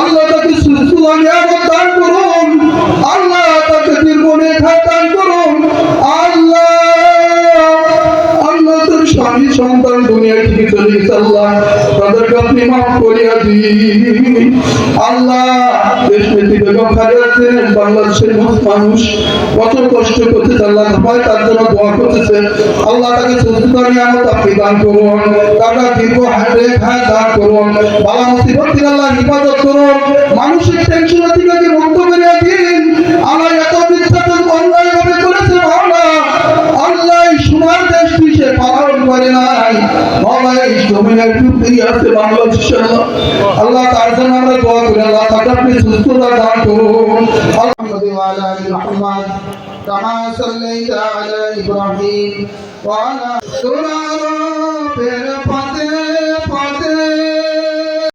আল্লাহ তাকে সুস্থ নিয়ামত দান করুন। করুন। আল্লাহ আল্লাহ তোর স্বামী সন্তান দুনিয়া থেকে চলে আল্লাহ। করিয়া দিন। আল্লাহ দেশ বাংলাদেশের মানুষ কত কষ্ট আল্লাহ তার জন্য দোয়া করতেছে। আল্লাহ তাকে আপনি দান করুন দীর্ঘ খায় দান করুন আল্লাহ হিফাজত করুন। মানসিক টেনশন থেকে মুক্ত করে দিন। আমার এত অন্যায় ভাবে করেছে আল্লাহ দেশটি সে পালন করে নাই। মাওলা এই জমিনের আছে বাংলাদেশ আল্লাহ তার জন্য আমরা দোয়া করি আপনি সুস্থতা দান করুন محمد وعلى ال محمد كما صليت على ابراهيم وعلى سورة